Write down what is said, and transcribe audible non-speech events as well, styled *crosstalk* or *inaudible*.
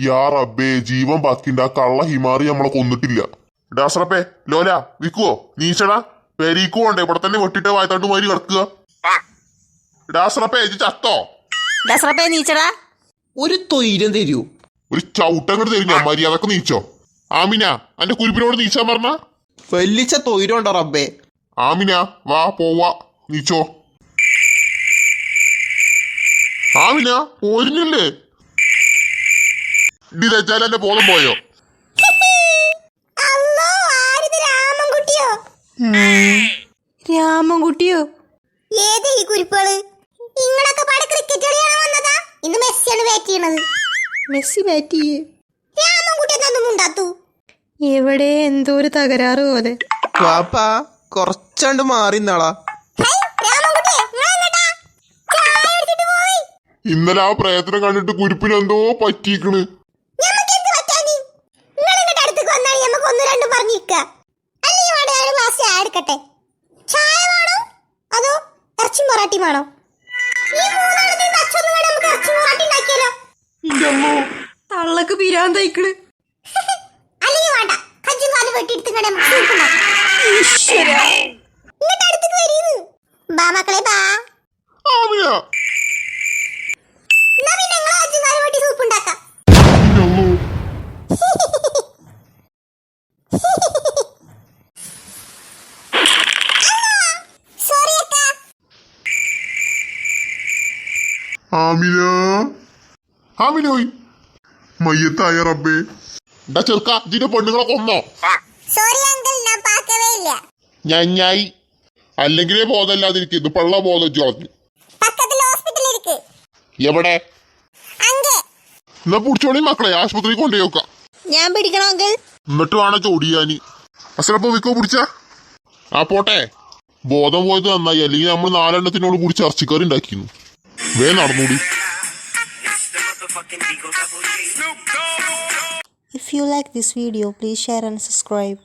യാ റബ്ബേ ജീവൻ ബാക്കിണ്ട്. ആ കള്ള ഹിമാറി നമ്മളെ കൊന്നിട്ടില്ല. ഡാസ്രപ്പേ ലോല വിൽക്കുവോ നീച്ചടാ പെരീക്കു വേണ്ടേ ഇവിടെ തന്നെ വെട്ടിട്ട് വായത്താണ്ട് മാതിരി കിടക്കുക. ഡാസ്രപ്പേ ഇത് ചത്തോ? ദസറപ്പേ നീച്ചടാ. ഒരു തൊയിരം തരൂ. ഒരു ചവിട്ടങ്ങോട്ട് തരും ഞാൻ. മര്യാദയ്ക്ക് നീച്ചോ. ആമിന അന്റെ കുരിപ്പിനോട് നീച്ചാൻ പറഞ്ഞ? വലിച്ച തൊയിരമുണ്ടോ റബ്ബേ? ആമിന വാ പോവാ. നീച്ചോ. ആമിന പോരുന്നില്ലേ? ഇടി തെച്ചാൽ എന്റെ ബോധം പോയോ? രാമൻകുട്ടിയോ? ഏത് ഈ കുരിപ്പുകൾ? നിങ്ങളൊക്കെ പാടെ ക്രിക്കറ്റ് കളിയാണ് വന്നതാ? ഇന്ന് മെസ്സിയാണ് ബാറ്റ് ചെയ്യണത്. മെസ്സി ബാറ്റ് ചെയ്യേ. രാമൻകുട്ടി എന്നൊന്നും ഉണ്ടാത്തു. എവിടെ എന്തോ ഒരു തകരാറ് പോലെ. വാപ്പാ കൊറച്ചാണ്ട് മാറി നാളാ. ഇന്നലെ ആ പ്രയത്നം കണ്ടിട്ട് കുരിപ്പിന് എന്തോ പറ്റിയിക്കണ്. ഞമ്മക്ക് പറഞ്ഞിരിക്കുക അല്ലേ പറഞ്ഞിരിക്ക. അല്ലെങ്കിൽ വേണേ ഒരു ഗ്ലാസ് ചായ എടുക്കട്ടെ. ചായ വേണോ? അതോ ഇറച്ചി മൊറാട്ടി വേണോ? തള്ളക്ക് പിരാന്തയിക്കണ് *laughs* അല്ലെങ്കിൽ വേണ്ട. കജ്ജും കാലും വെട്ടിയെടുത്ത് ഇങ്ങട് നമുക്ക് soup ഉണ്ടാക്കാം. ഇങ്ങട്ട് അടുത്തേക്ക് വരീന്ന്. ബാ മക്കളെ ബാ ആമിന എന്നാ പിന്നെ നിങ്ങളെ കജ്ജും കാലും വെട്ടി സൂപ്പ് ഉണ്ടാക്കാം ആമിന. ആമിനോയ്. മയ്യത്തായ റബ്ബേ. എന്താ ചെറുക്ക ഇതിന്റെ പെണ്ണുങ്ങളെ കൊന്നോ. സോറി അങ്കിൾ ഞാൻ പാക്കവേ ഇല്ല. ഞായി. അല്ലെങ്കിലേ ബോധമില്ലാതിരിക്കും. ഇത് പള്ള ബോധം ജോർജ്. കളഞ്ഞു പക്കത്തിൽ ഹോസ്പിറ്റലിൽ ഇരിക്ക്. എവിടെ? അങ്കെ. എന്നാ പിടിച്ചോളി മക്കളെ ആശുപത്രി കൊണ്ടുപോയി വെക്കാം. ഞാൻ പിടിക്കണോ അങ്കിൾ എന്നിട്ട് വേണം ചോടിയാന്? അസലപ്പോ വിക്കോ പിടിച്ച. ആ പോട്ടെ. ബോധം പോയത് നന്നായി. അല്ലെങ്കിൽ നമ്മൾ നാലെണ്ണത്തിനോട് കൂടി ചർച്ചക്കാർ ഉണ്ടാക്കിയിരുന്നു വേ നടന്നൂടി If you like this video, please share and subscribe.